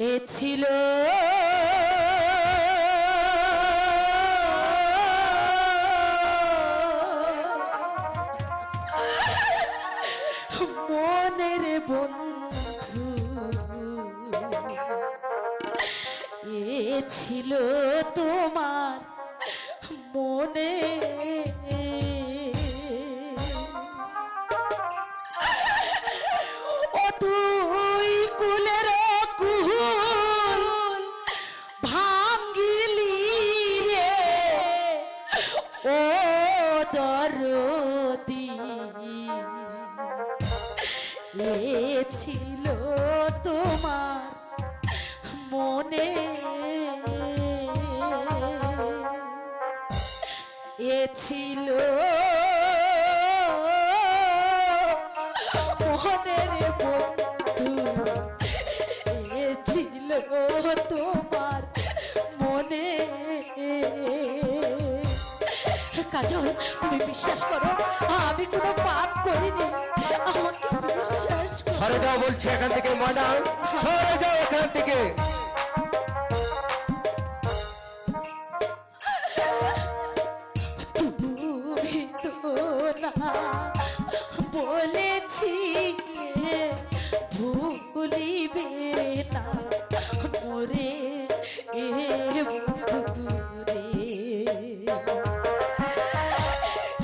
এ ছিল মনের বন্ধু। এ ছিল তোমার মনে। ছিল তোমার মনে। এ ছিল বন্ধু। এ ছিল তোমার মনে। কাজল, তুমি বিশ্বাস করো, আমি কোনো বলছি এখান থেকে ময়না সরে যাও এখান থেকে। বলেছি ভুলিবে না। মোরে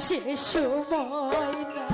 সে সময় না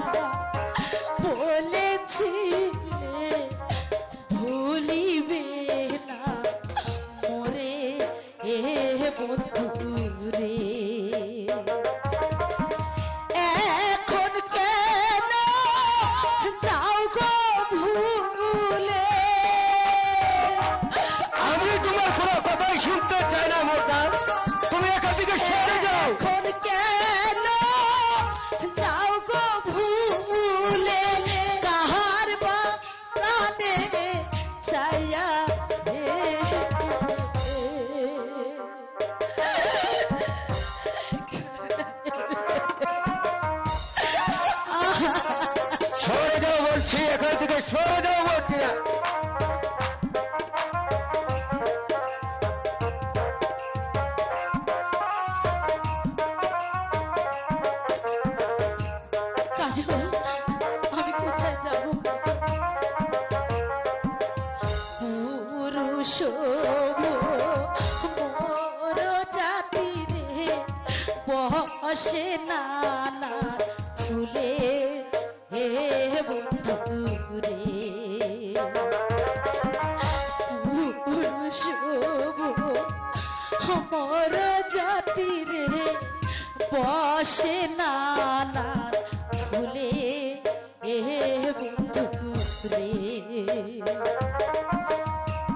সরে যাও বলছি এখান থেকে সরে যাও বলছি না বসে নানা মোর জাতি রে বসে নানার ফুলে এ বন্ধু রে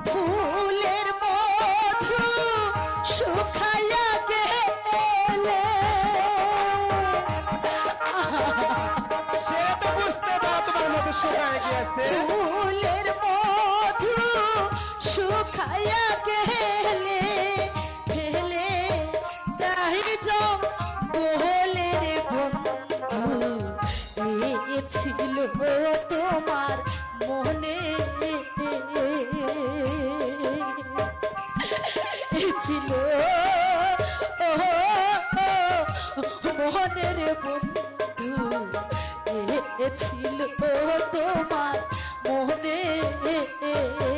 ফুলের মধু শুকাইয়া গেলে। সে তো বুঝতে না তোমার মতো শুকায় গিয়েছে। ফুলের মধু শুকাইয়া গেলে। ছিল তোমার মনে। ছিল মনের বন্ধু। ছিল তোমার মনে।